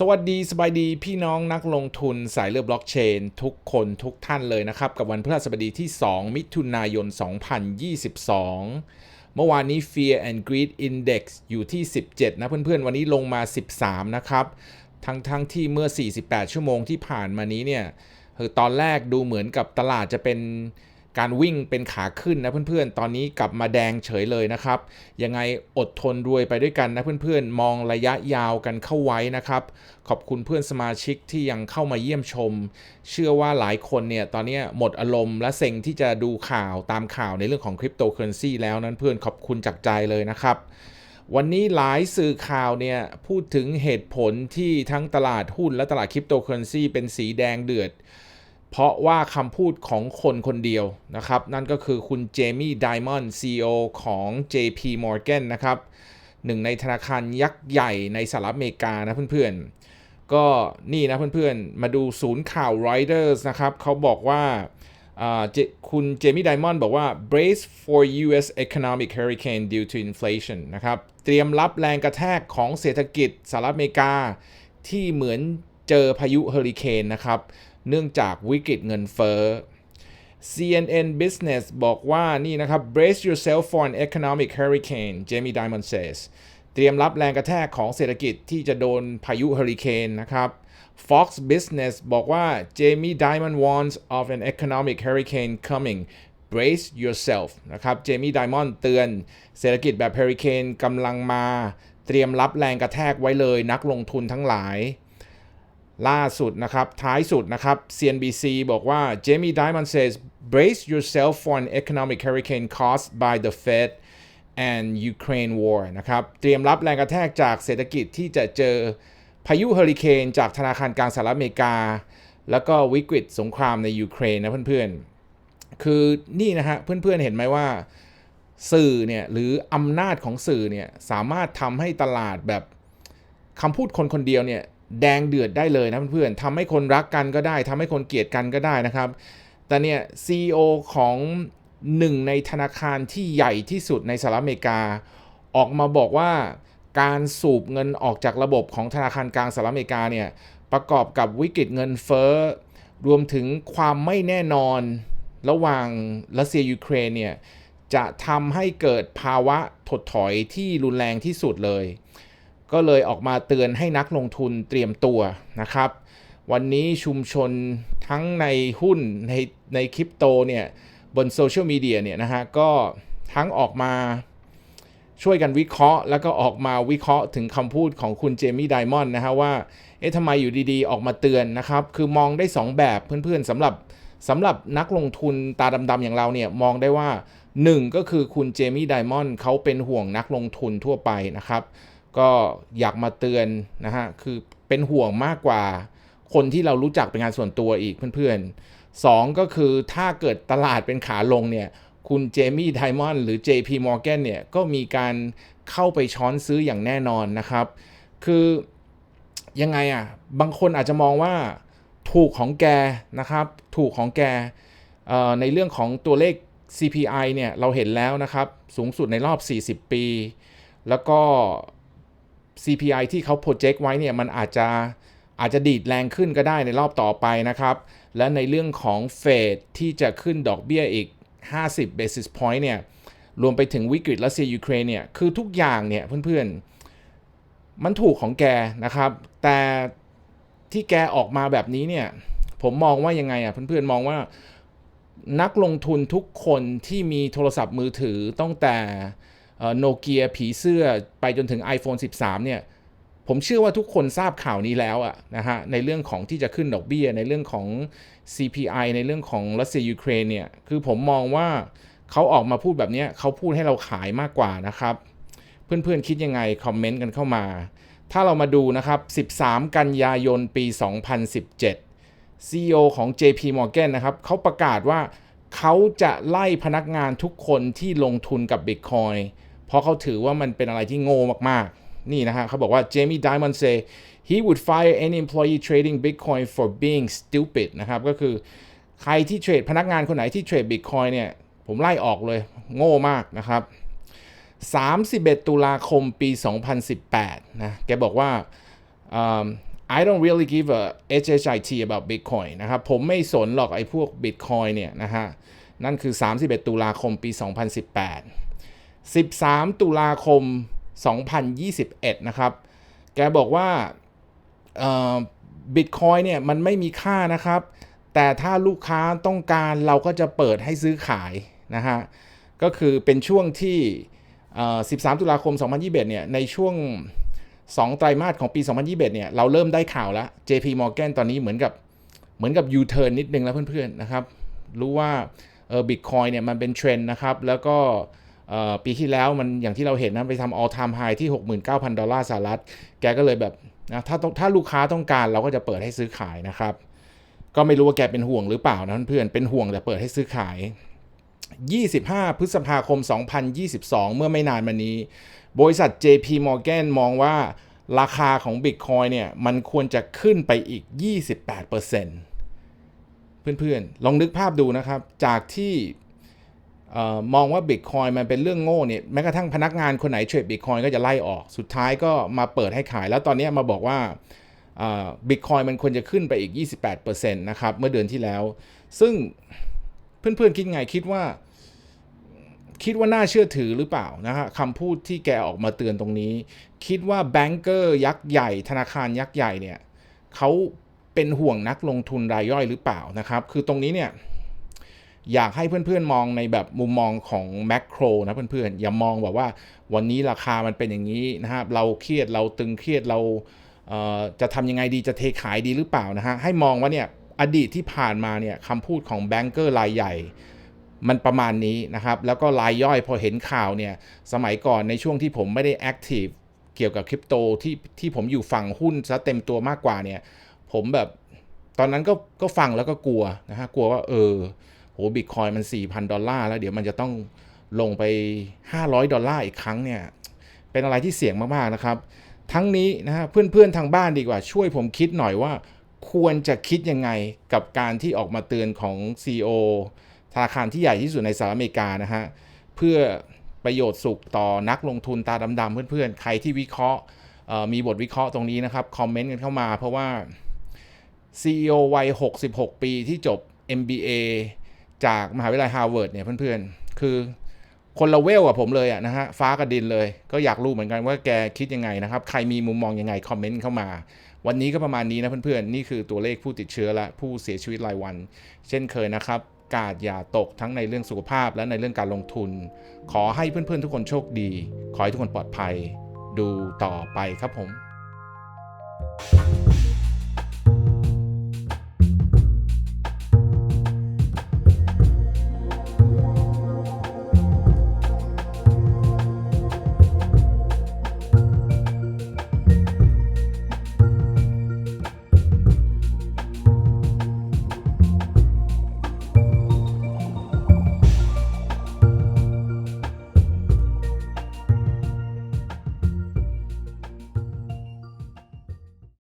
สวัสดีสบายดีพี่น้องนักลงทุนสายเลือดบล็อกเชน ทุกคนทุกท่านเลยนะครับ กับวันพฤหัสบดีที่ 2 มิถุนายน 2022 เมื่อวานนี้ Fear and Greed Index อยู่ที่ 17 นะเพื่อนๆ วันนี้ลงมา 13 นะครับ ทั้งทั้งที่เมื่อ 48 ชั่วโมงที่ผ่านมานี้เนี่ยคือตอนแรกดูเหมือนกับตลาดจะเป็น การวิ่งเป็นขาขึ้นนะเพื่อนๆ ตอนนี้กลับมาแดงเฉยเลยนะครับ ยังไงอดทนรวยไปด้วยกันนะเพื่อนๆ มองระยะยาวกันเข้าไว้นะครับ ขอบคุณเพื่อนสมาชิกที่ยังเข้ามาเยี่ยมชม เชื่อว่าหลายคนเนี่ยตอนนี้หมดอารมณ์และเซ็งที่จะดูข่าวตามข่าวในเรื่องของคริปโตเคอเรนซีแล้วนั้นเพื่อนขอบคุณจากใจเลยนะครับวันนี้หลายสื่อข่าวเนี่ยพูดถึงเหตุผลที่ทั้งตลาดหุ้นและตลาดคริปโตเคอเรนซีเป็นสีแดงเดือด เพราะว่าคำพูดของคนคนเดียวนะครับ นั่นก็คือคุณเจมี่ไดมอนด์ CEO ของ JP Morgan นะครับหนึ่งในธนาคารยักษ์ใหญ่ในสหรัฐอเมริกานะเพื่อนๆ ก็นี่นะเพื่อนๆ มาดูศูนย์ข่าว Reuters นะครับเขาบอกว่าคุณเจมี่ไดมอนด์บอกว่า brace for U.S. economic hurricane due to inflation นะครับ เตรียมรับแรงกระแทกของเศรษฐกิจสหรัฐอเมริกา ที่เหมือนเจอพายุเฮอริเคนนะครับ เนื่องจากวิกฤตเงินเฟ้อ CNN Business บอกว่านี่นะครับ brace yourself for an economic hurricane Jamie Dimon says เตรียมรับแรงกระแทกของเศรษฐกิจที่จะโดนพายุเฮอริเคนนะครับ Fox Business บอกว่า Jamie Dimon warns of an economic hurricane coming brace yourself นะครับ Jamie Dimon เตือนเศรษฐกิจแบบเฮอริเคนกำลังมา เตรียมรับแรงกระแทกไว้เลยนักลงทุนทั้งหลาย ล่าสุดนะครับท้ายสุดนะครับ CNBC บอกว่า Jamie Dimon says brace yourself for an economic hurricane caused by the Fed and Ukraine war นะครับ เตรียมรับแรงกระแทกจากเศรษฐกิจที่จะเจอพายุเฮอริเคนจากธนาคารกลางสหรัฐอเมริกา แล้วก็วิกฤตสงครามในยูเครนนะเพื่อนๆ คือนี่นะฮะเพื่อนๆเห็นไหมว่าสื่อเนี่ยหรืออำนาจของสื่อเนี่ยสามารถทำให้ตลาดแบบคำพูดคนคนเดียวเนี่ย แดงเดือดได้เลยนะเพื่อนๆทำให้คนรักกันก็ได้ทำให้คนเกลียดกันก็ได้นะครับ แต่เนี่ย CEO ของหนึ่งในธนาคารที่ใหญ่ที่สุดในสหรัฐอเมริกา ออกมาบอกว่าการสูบเงินออกจากระบบของธนาคารกลางสหรัฐอเมริกาเนี่ยประกอบกับวิกฤตเงินเฟ้อรวมถึงความไม่แน่นอนระหว่างรัสเซียยูเครนเนี่ยจะทำให้เกิดภาวะถดถอยที่รุนแรงที่สุดเลย ก็เลยออกมาเตือนให้นักลงทุนเตรียมตัวนะครับ วันนี้ชุมชนทั้งในหุ้นในในคริปโตเนี่ยบนโซเชียลมีเดียเนี่ยนะฮะก็ทั้งออกมาช่วยกันวิเคราะห์ แล้วก็ออกมาวิเคราะห์ถึงคำพูดของคุณเจมี่ไดมอนด์นะฮะว่า เอ๊ะทำไมอยู่ดีๆ ออกมาเตือนนะครับ คือมองได้ 2 แบบเพื่อนๆสำหรับสำหรับนักลงทุนตาดำๆอย่างเราเนี่ยมองได้ว่า 1 ก็คือคุณเจมี่ไดมอนด์เขาเป็นห่วงนักลงทุนทั่วไปนะครับ ก็อยากมาเตือนนะฮะคือเป็นห่วงมากกว่าคนที่เรารู้จักเป็นงานส่วนตัวอีกเพื่อนๆสองก็คือถ้าเกิดตลาดเป็นขาลงเนี่ยคุณเจมี่ไดมอนด์หรือ JP Morgan เนี่ยก็มีการเข้าไปช้อนซื้ออย่างแน่นอนนะครับ คือยังไงอะบางคนอาจจะมองว่าถูกของแกนะครับถูกของแกในเรื่องของตัวเลข CPI เนี่ยเราเห็นแล้วนะครับ สูงสุดในรอบ 40 ปี แล้วก็ CPI ที่เขา project ไว้เนี่ยมันอาจจะอาจจะดีดแรงขึ้นก็ได้ในรอบต่อไปนะครับ และในเรื่องของเฟดที่จะขึ้นดอกเบี้ยอีก 50 basis point เนี่ยรวมไปถึงวิกฤตรัสเซียยูเครนเนี่ยคือทุกอย่างเนี่ยเพื่อนๆ มันถูกของแกนะครับ แต่ที่แกออกมาแบบนี้เนี่ยผมมองว่ายังไงอะเพื่อนๆมองว่านักลงทุนทุกคนที่มีโทรศัพท์มือถือตั้งแต่ โนเกียผีเสื้อไปจนถึง iPhone 13 เนี่ยผมเชื่อว่าทุกคนทราบข่าวนี้แล้วอะนะฮะในเรื่องของที่จะขึ้นดอกเบี้ย ในเรื่องของ CPI ในเรื่องของรัสเซียยูเครนเนี่ยคือผมมองว่าเขาออกมาพูดแบบนี้เขาพูดให้เราขายมากกว่านะครับ เพื่อนๆคิดยังไง คอมเมนต์กันเข้ามา ถ้าเรามาดูนะครับ 13 กันยายนปี 2017 CEO ของ JP Morgan นะครับเขาประกาศว่าเขาจะไล่พนักงานทุกคนที่ลงทุนกับ Bitcoin เพราะเขาถือว่ามันเป็นอะไรที่โง่มากๆ นี่นะฮะเขาบอกว่า Jamie Dimon say he would fire any employee trading Bitcoin for being stupid นะครับ ก็คือใครที่เทรดพนักงานคนไหนที่เทรด Bitcoin เนี่ย ผมไล่ออกเลยโง่มากนะครับ 31 ตุลาคมปี 2018 นะ แกบอกว่า um, I don't really give a HHIT about Bitcoin นะครับ ผมไม่สนหรอกไอ้พวก Bitcoin เนี่ยนะฮะ นั่นคือ 31 ตุลาคมปี 2018 13 ตุลาคม 2021 นะครับ แกบอกว่าบิตคอยเนี่ยมันไม่มีค่านะครับ แต่ถ้าลูกค้าต้องการเราก็จะเปิดให้ซื้อขายนะฮะ ก็คือเป็นช่วงที่ 13 ตุลาคม 2021 เนี่ย ในช่วง 2 ไตรมาสของปี 2021 เนี่ย เราเริ่มได้ข่าวแล้ว JP Morgan ตอนนี้เหมือนกับเหมือนกับ U-turn นิดนึงแล้วเพื่อนๆนะครับ รู้ว่าเออบิตคอยเนี่ยมันเป็นเทรนด์นะครับ แล้วก็ ปีที่แล้วมันอย่างที่เราเห็นนะไปทำ all time high ที่ 69,000 ดอลลาร์สหรัฐ แกก็เลยแบบนะถ้าถ้าลูกค้าต้องการเราก็จะเปิดให้ซื้อขายนะครับ ก็ไม่รู้ว่าแกเป็นห่วงหรือเปล่านะเพื่อนเป็นห่วงแต่เปิดให้ซื้อขาย 25 พฤษภาคม 2022 เมื่อไม่นานมานี้ บริษัท JP Morgan มองว่าราคาของ Bitcoin เนี่ยมันควรจะขึ้นไปอีก 28%เพื่อนๆ ลองนึกภาพดูนะครับ จากที่ มองว่า Bitcoin มันเป็นเรื่องโง่เนี่ยแม้กระทั่งพนักงานคนไหนเทรด Bitcoin ก็จะไล่ออก สุดท้ายก็มาเปิดให้ขาย แล้วตอนนี้มาบอกว่าบิตคอยมันควรจะขึ้นไปอีก 28%นะครับ เมื่อเดือนที่แล้ว ซึ่งเพื่อนๆคิดไงคิดว่า คิดว่าน่าเชื่อถือหรือเปล่านะฮะคำพูดที่แกออกมาเตือนตรงนี้ คิดว่าแบงก์เกอร์ยักษ์ใหญ่ ธนาคารยักษ์ใหญ่เนี่ยเขาเป็นห่วงนักลงทุนรายย่อยหรือเปล่านะครับ คือตรงนี้เนี่ย อยากให้เพื่อนๆมองในแบบมุมมองของแมกโครนะเพื่อนๆอย่ามองแบบว่าวันนี้ราคามันเป็นอย่างนี้นะครับเราเครียดเราตึงเครียดเราเจะทำยังไงดีจะเทขายดีหรือเปล่านะฮะให้มองว่าเนี่ยอดีตที่ผ่านมาเนี่ยคำพูดของแบงก์เกอร์รายใหญ่ มันประมาณนี้นะครับแล้วก็รายย่อยพอเห็นข่าวเนี่ยสมัยก่อนในช่วงที่ผมไม่ได้แอคทีฟเกี่ยวกับคริปโตที่ที่ผมอยู่ฝั่งหุ้นซะเต็มตัวมากกว่าเนี่ยผมแบบตอนนั้นก็ก็ฟังแล้วก็กลัวนะฮะกลัวว่าเออ โหบิตคอยมัน 4,000 ดอลลาร์แล้วเดี๋ยวมันจะต้องลงไป 500 ดอลลาร์อีกครั้งเนี่ย เป็นอะไรที่เสี่ยงมากๆนะครับ ทั้งนี้นะฮะเพื่อนๆทางบ้านดีกว่าช่วยผมคิดหน่อยว่า ควรจะคิดยังไงกับการที่ออกมาเตือนของ CEO ธนาคารที่ใหญ่ที่สุดในสหรัฐอเมริกานะฮะเพื่อประโยชน์สุขต่อนักลงทุนตาดำๆเพื่อนๆ ใครที่วิเคราะห์มีบทวิเคราะห์ตรงนี้นะครับคอมเมนต์กันเข้ามาเพราะว่า CEO วัย 66 ปีที่จบ MBA จากมหาวิทยาลัยฮาร์วาร์ดเนี่ยเพื่อนๆ คือคนละเวลกับผมเลยอะนะฮะฟ้ากับดินเลย ก็อยากรู้เหมือนกันว่าแกคิดยังไงนะครับ ใครมีมุมมองยังไง คอมเมนต์เข้ามา วันนี้ก็ประมาณนี้นะเพื่อนๆ นี่คือตัวเลขผู้ติดเชื้อและผู้เสียชีวิตรายวัน เช่นเคยนะครับ กาดอย่าตกทั้งในเรื่องสุขภาพและในเรื่องการลงทุน ขอให้เพื่อนๆ ทุกคนโชคดี ขอให้ทุกคนปลอดภัย ดูต่อไปครับผม